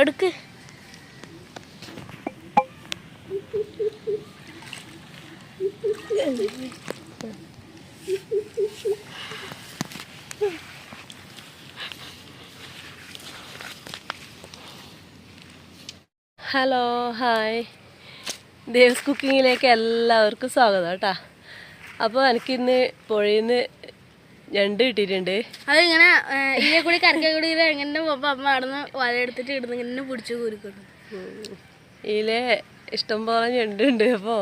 എടുക്ക്. Hello hi. Dev's കുക്കിങ്ങിലേക്ക് എല്ലാവർക്കും സ്വാഗതം കേട്ടാ. അപ്പോൾ എനിക്കിന്ന് പുഴയിൽ നിന്ന് ഞണ്ട് കിട്ടിയിട്ടുണ്ട്. അതിങ്ങനെ ഇതിലെ കൂടി കറക്കി കൂടി എങ്ങനെ പോകുമ്പോൾ അമ്മ അവിടുന്ന് വല എടുത്തിട്ട് ഇടുന്ന് ഇങ്ങനെ പിടിച്ചു കൂരിക്കൊടുക്കും ഇതിലെ ഇഷ്ടംപോലെ ഞണ്ടുണ്ട്. അപ്പോൾ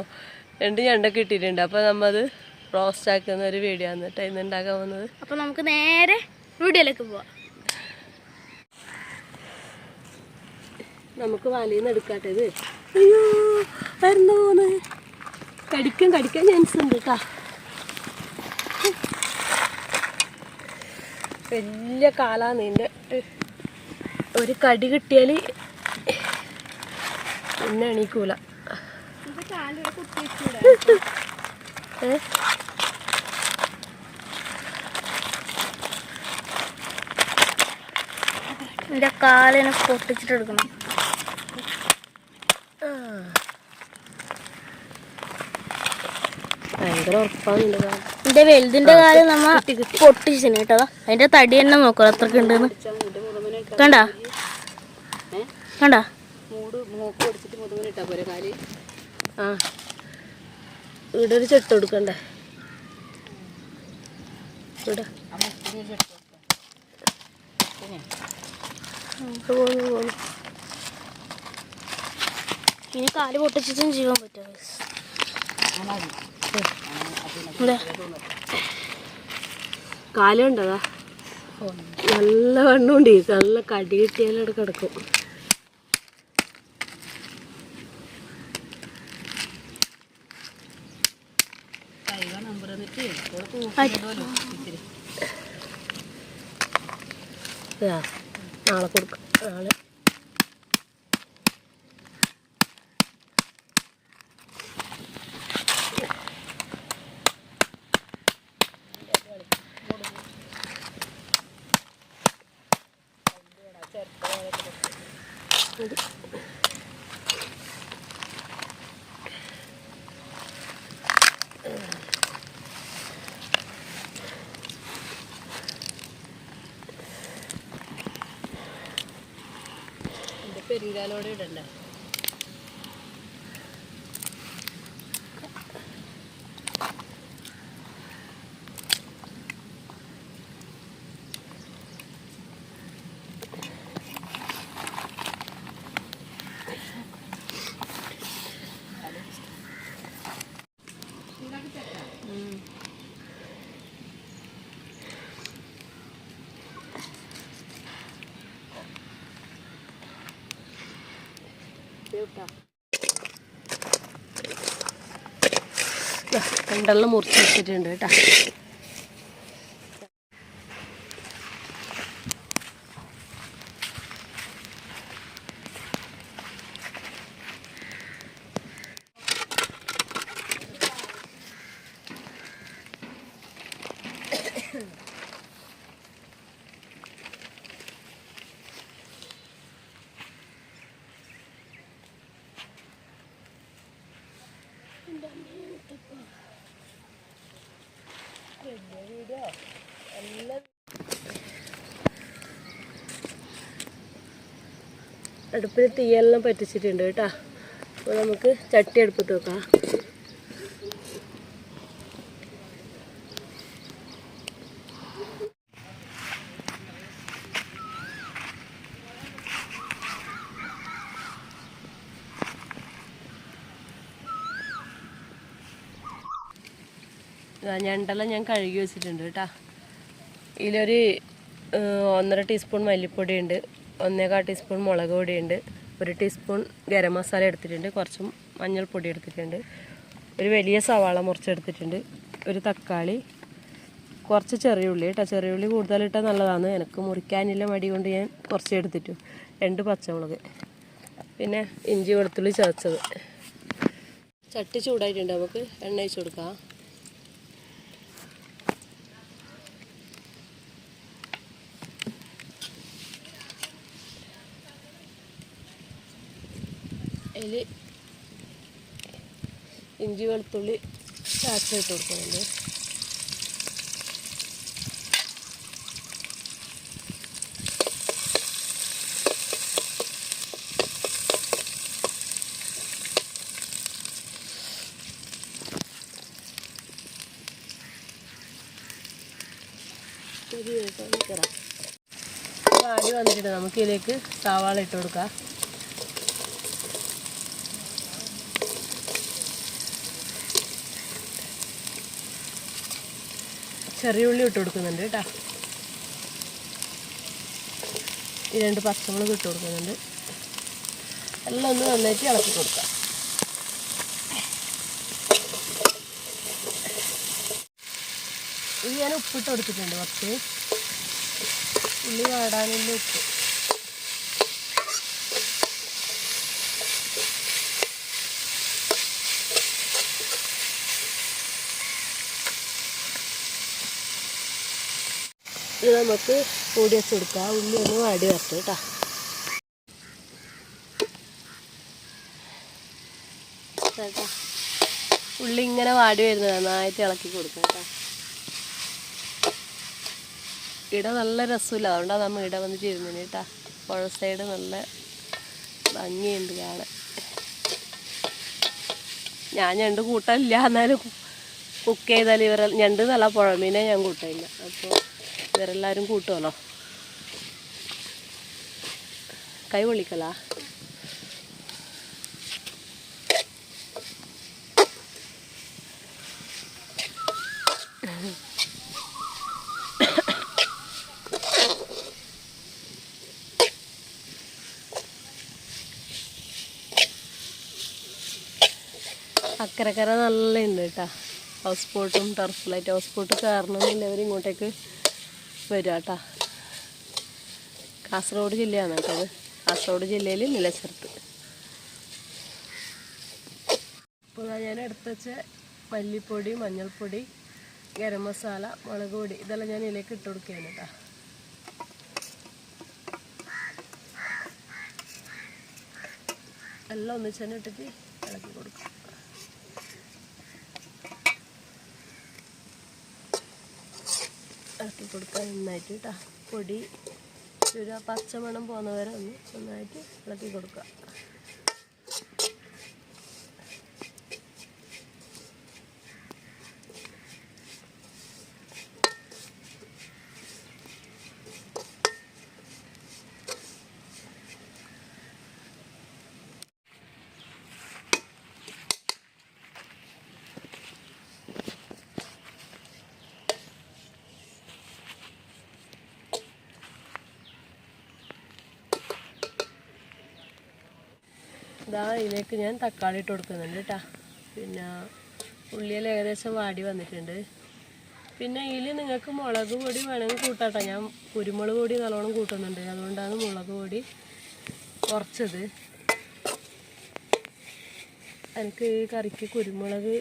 രണ്ട് ഞണ്ടൊക്കെ ഇട്ടിട്ടുണ്ട് അപ്പോൾ നമ്മത് റോസ്റ്റ് ആക്കുന്ന ഒരു വീഡിയോ ആണ് കേട്ടോ ഇന്ന് ഉണ്ടാക്കാൻ പോകുന്നത്. അപ്പോൾ നമുക്ക് നേരെ വീഡിയോയിലേക്ക് പോവാം. നമുക്ക് വലയിൽ നിന്ന് എടുക്കാട്ടെ ഇത്. അയ്യോ വരുന്ന പോന്ന് കടിക്കാൻ കടിക്കാൻ ചാൻസ് ഉണ്ട് കേട്ടാ വലിയ കാലാണ് ഇതിന്റെ ഒരു കടി കിട്ടിയാൽ പിന്നെ എണീക്കൂല. ഏ? എന്റെ കാലിനെ പൊട്ടിച്ചിട്ട് ഭയങ്കര. എന്റെ വലുതിന്റെ കാൽ. നമ്മ പൊട്ടിച്ചിന് കേട്ടോ. അതിന്റെ തടി തന്നെ നോക്കണം അത്രയ്ക്ക് ഉണ്ടെന്ന്. കണ്ട? കണ്ട? ആ. ഇവിടെ ഒരു ചെട്ട് കൊടുക്കണ്ടേ? ഇവിടെ. പോന്നു പോന്നു ഇനി കാൽ പൊട്ടിച്ചിട്ടും പറ്റുമോ ഇവിടെ കാലുണ്ടതാ. നല്ല വണ്ണുണ്ട്. നല്ല കടി കിട്ടിയാലും അവിടെ കിടക്കും. നാളെ കൊടുക്കാം. നാളെ പെരുവിരാലോടെ ഇടണ്ടേ? രണ്ടെണ്ണം മുറിച്ച് വെച്ചിട്ടുണ്ട് കേട്ടാ. അടുപ്പിൽ തീയെല്ലാം പറ്റിച്ചിട്ടുണ്ട് കേട്ടാ. അപ്പോൾ നമുക്ക് ചട്ടി അടുപ്പിട്ട് വെക്കാം. ഞണ്ടെല്ലാം ഞാൻ കഴുകി വെച്ചിട്ടുണ്ട് കേട്ടാ. ഇതിലൊരു ഒന്നര ടീസ്പൂൺ മല്ലിപ്പൊടി ഉണ്ട് ഒന്നേകാൽ ടീസ്പൂൺ മുളക് പൊടി ഉണ്ട് ഒരു ടീസ്പൂൺ ഗരം മസാല എടുത്തിട്ടുണ്ട്. കുറച്ച് മഞ്ഞൾപ്പൊടി എടുത്തിട്ടുണ്ട്. ഒരു വലിയ സവാള മുറിച്ചെടുത്തിട്ടുണ്ട് ഒരു തക്കാളി. കുറച്ച് ചെറിയ ഉള്ളി കേട്ടോ ചെറിയ ഉള്ളി കൂടുതലിട്ടാൽ നല്ലതാണ് എനിക്ക് മുറിക്കാനില്ല മടി കൊണ്ട് ഞാൻ കുറച്ച് എടുത്തിട്ടു. രണ്ട് പച്ചമുളക്. പിന്നെ ഇഞ്ചി വെളുത്തുള്ളി ചതച്ചത്. ചട്ടി ചൂടായിട്ടുണ്ട്. നമുക്ക് എണ്ണ ഒഴിച്ച് കൊടുക്കാം. അതിൽ ഇഞ്ചി വെളുത്തുള്ളി ചാച്ചിട്ട് കൊടുക്കുന്നുണ്ട്. വാടി വന്നിട്ടുണ്ട്. നമുക്കിതിലേക്ക് സവാള ഇട്ട് കൊടുക്കാം. ചെറിയ ഉള്ളി ഇട്ട് കൊടുക്കുന്നുണ്ട് കേട്ടോ. ഈ രണ്ട് പച്ചമുളക് ഇട്ട് കൊടുക്കുന്നുണ്ട്. എല്ലാം ഒന്ന് നന്നായിട്ട് ഇളക്കി കൊടുക്കാം. ഇത് ഞാൻ ഉപ്പിട്ട് കൊടുത്തിട്ടുണ്ട് കുറച്ച്. ഉള്ളി വാടാനുള്ള ഉപ്പ്. ഇത് നമുക്ക് കൂടി വെച്ച് ഉള്ളി ഒന്ന് വാടി വരട്ടെ കേട്ടോ. ഉള്ളി ഇങ്ങനെ വാടി വരുന്നത് നന്നായിട്ട് ഇളക്കി കൊടുക്കാം കേട്ടോ. ഇട നല്ല രസമില്ല. അതുകൊണ്ടാണ് നമ്മൾ ഇട വന്ന് ചേരുന്നതിന് കേട്ടാ. പുഴ സൈഡ് നല്ല ഭംഗിയുണ്ട് കാണാൻ. ഞാൻ ഞണ്ട് കൂട്ടമില്ല എന്നാലും കുക്ക് ചെയ്താൽ ഇവരെ ഞണ്ട് നല്ല പുഴമീനെ ഞാൻ കൂട്ടില്ല അപ്പോൾ ഇവരെല്ലാവരും കൂട്ടുമല്ലോ കൈ പൊള്ളിക്കലാ. അക്കരക്കര നല്ല ഉണ്ട് കേട്ടോ. ഹൗസ് ബോട്ടും ടർഫ് ലൈറ്റ് ഹൗസ് ബോട്ട് കയറണമെന്നില്ല അവർ ഇങ്ങോട്ടേക്ക്. വരിക കേട്ടോ കാസർഗോഡ് ജില്ലയാണ് കേട്ടത് കാസർഗോഡ് ജില്ലയിൽ നിലച്ചേർത്ത്. ഇപ്പോൾ ഞാൻ എടുത്ത് വെച്ച മല്ലിപ്പൊടി മഞ്ഞൾപ്പൊടി ഗരം മസാല മുളക് പൊടി ഇതെല്ലാം ഞാൻ ഇതിലേക്ക് ഇട്ട് കൊടുക്കുകയാണ് കേട്ടോ. എല്ലാം ഒന്നിച്ച് തന്നെ ഇട്ടിട്ട് ഇളക്കി കൊടുക്കും. ഇളക്കി കൊടുക്കാൻ നന്നായിട്ട് കേട്ടോ പൊടി ഒരു പച്ചമണം പോകുന്നവരെ ഒന്ന് നന്നായിട്ട് ഇളക്കി കൊടുക്കുക. ഇതാ ഇതിലേക്ക് ഞാൻ തക്കാളി ഇട്ട് കൊടുക്കുന്നുണ്ട് കേട്ടോ പിന്നെ ഉള്ളിയിൽ ഏകദേശം വാടി വന്നിട്ടുണ്ട്. പിന്നെ ഇതിൽ നിങ്ങൾക്ക് മുളക് പൊടി വേണമെങ്കിൽ കൂട്ടാട്ടോ ഞാൻ കുരുമുളക് പൊടി നല്ലോണം കൂട്ടുന്നുണ്ട്. അതുകൊണ്ടാണ് മുളക് പൊടി കുറച്ചത്. എനിക്ക് കറിക്ക് കുരുമുളക്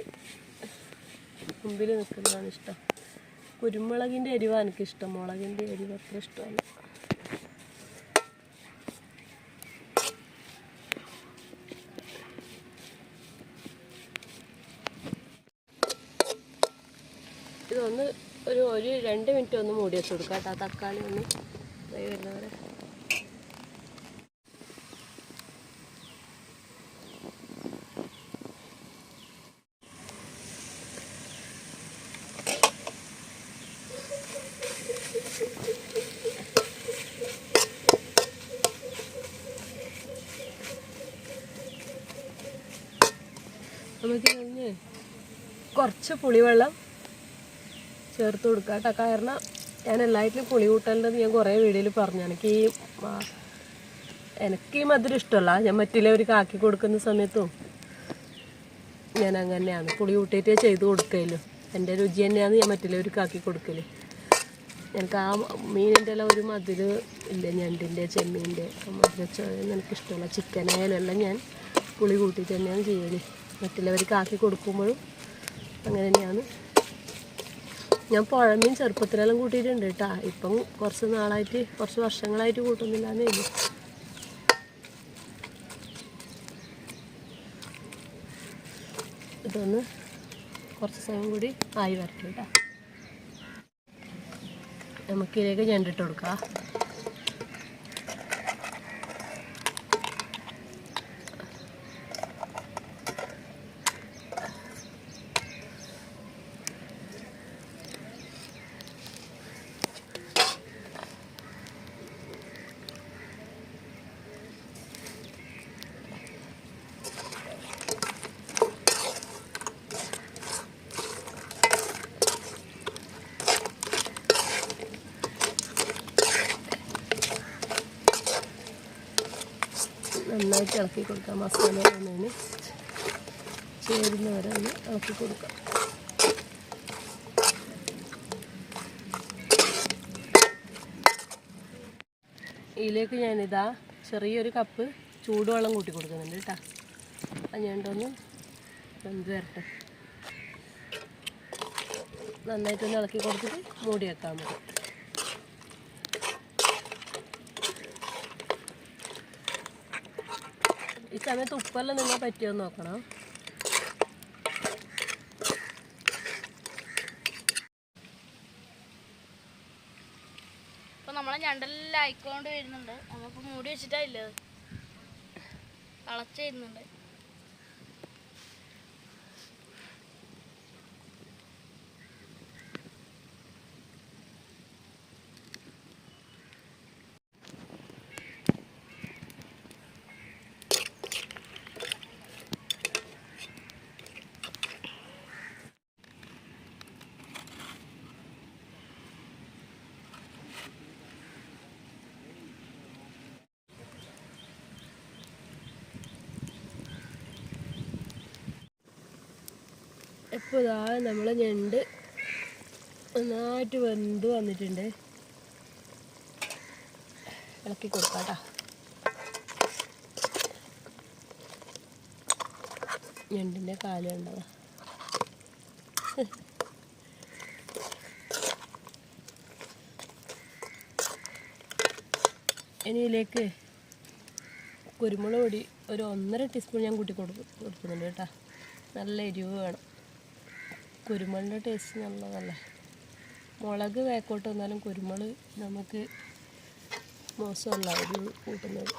മുമ്പിൽ നിൽക്കുന്നതാണ് ഇഷ്ടം. കുരുമുളകിന്റെ എരിവാണ് എനിക്കിഷ്ടം മുളകിന്റെ എരിവ് അത്ര ഇഷ്ടമല്ല. ഇതൊന്ന് ഒരു ഒരു രണ്ട് മിനിറ്റ് ഒന്ന് മൂടി വെച്ച് കൊടുക്കാം കേട്ടോ തക്കാളി ഒന്ന് ഇതായി വരുന്നവരെ ഒന്ന് കുറച്ച് പുളിവെള്ളം ചേർത്ത് കൊടുക്കുക കേട്ടോ കാരണം ഞാൻ എല്ലാറ്റിലും പുളി കൂട്ടേണ്ടത് ഞാൻ കുറേ വീഡിയോയിൽ പറഞ്ഞു. എനിക്ക് ഈ എനിക്ക് ഈ മധുരം ഇഷ്ടമല്ല. ഞാൻ മറ്റുള്ളവർക്ക് ആക്കി കൊടുക്കുന്ന സമയത്തും ഞാൻ അങ്ങനെയാണ്. പുളി കൂട്ടിയിട്ട് ചെയ്ത് കൊടുക്കലോ. എന്റെ രുചി തന്നെയാണ് ഞാൻ മറ്റുള്ളവർക്ക് ആക്കി കൊടുക്കൽ എനിക്ക് ആ മീനിന്റെ എല്ലാം ഒരു മധുര ഇല്ല. ഞണ്ടിന്റെ ചെമ്മീന്റെ മധുരച്ചൊന്നും എനിക്കിഷ്ടമല്ല ചിക്കനായാലും എല്ലാം ഞാൻ പുളി കൂട്ടിയിട്ട് തന്നെയാണ് ചെയ്യൽ. മറ്റുള്ളവർക്ക് ആക്കി കൊടുക്കുമ്പോഴും അങ്ങനെ തന്നെയാണ്. ഞാൻ പുഴമീൻ ചെറുപ്പത്തിലെല്ലാം കൂട്ടിയിട്ടുണ്ട് കേട്ടാ. ഇപ്പം കുറച്ച് നാളായിട്ട് കുറച്ച് വർഷങ്ങളായിട്ട് കൂട്ടുന്നില്ല എന്നേ ഇതൊന്ന് കുറച്ച് സമയം കൂടി ആയി വരട്ടെ കേട്ടാ. നമുക്കിതിലേക്ക് ഞണ്ടിട്ട് കൊടുക്കാം. നന്നായിട്ട് ഇളക്കി കൊടുക്കാം. മസാല ഒന്നിന് ചേരുന്ന വരെ ഒന്ന് ഇളക്കി കൊടുക്കാം. ഇതിലേക്ക് ഞാനിതാ ചെറിയൊരു കപ്പ് ചൂടുവെള്ളം കൂട്ടി കൊടുക്കുന്നുണ്ട് കേട്ടോ. അത് ഞാനൊന്ന് വെന്ത് വരട്ടെ. നന്നായിട്ടൊന്ന് ഇളക്കി കൊടുത്തിട്ട് മൂടി വെക്കാൻ മതി. സമയത്ത് ഉപ്പെല്ലാം നിങ്ങൾ പറ്റിയോ നോക്കണം. ഇപ്പൊ നമ്മളെ ഞണ്ടെല്ലാം ആയിക്കൊണ്ട് വരുന്നുണ്ട് നമ്മളിപ്പോ മൂടി വെച്ചിട്ടാ ഇല്ലത്. തിളച്ച് വരുന്നുണ്ട്. ഇപ്പോൾ ഇതാ നമ്മൾ ഞണ്ട് നന്നായിട്ട് വെന്ത് വന്നിട്ടുണ്ട്. ഇളക്കി കൊടുക്കാം കേട്ടോ ഞണ്ടിന്റെ കാലുണ്ടതാ ഇനി ഇതിലേക്ക് കുരുമുളക് പൊടി ഒരു ഒന്നര ടീസ്പൂൺ ഞാൻ കൂട്ടി കൊടുക്കും കൊടുക്കുന്നുണ്ട് കേട്ടോ. നല്ല എരിവ് വേണം. കുരുമുളകിന്റെ ടേസ്റ്റ് നല്ലതല്ലേ? മുളക് വേക്കോട്ട് വന്നാലും കുരുമുളക് നമുക്ക് മോശമല്ല ഒരു കൂട്ടുന്നത്.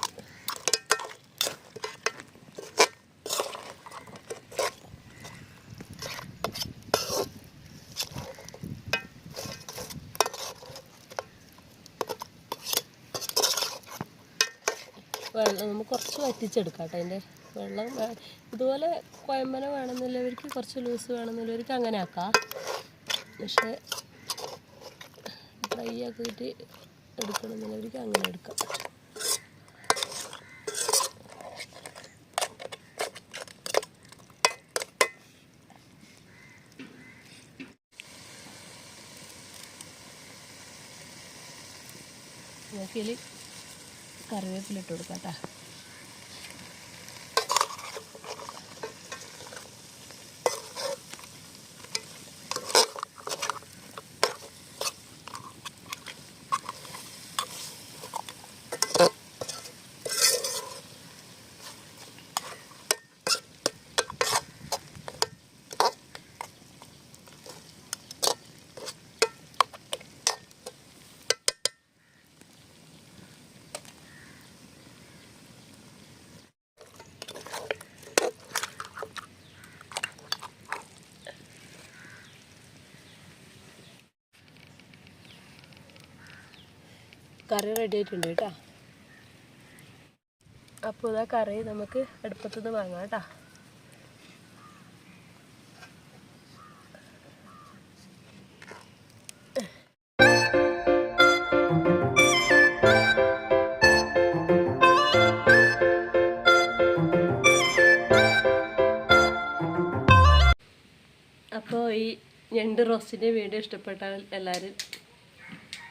വെള്ളം നമുക്ക് കുറച്ച് വറ്റിച്ചെടുക്കാം കേട്ടോ അതിന്റെ. വെള്ളം ഇതുപോലെ കുഴമ്പന വേണമെന്നുള്ളവർക്ക് കുറച്ച് ലൂസ് വേണമെന്നുള്ളവർക്ക് അങ്ങനെ ആക്കാം. പക്ഷേ ഡ്രൈ ആക്കിയിട്ട് എടുക്കണമെന്നുള്ളവർക്ക് അങ്ങനെ എടുക്കാം. നോക്കിയാൽ കറിവേപ്പില ഇട്ട് കൊടുക്കാം കേട്ടോ. കറി റെഡി ആയിട്ടുണ്ട് കേട്ടോ. അപ്പോൾ ഇതാ കറി നമുക്ക് അടുപ്പത്തുനിന്ന് വാങ്ങാം കേട്ടോ. അപ്പോൾ ഈ ഞണ്ട് റോസ്റ്റിന്റെ വീഡിയോ ഇഷ്ടപ്പെട്ടാൽ എല്ലാവരും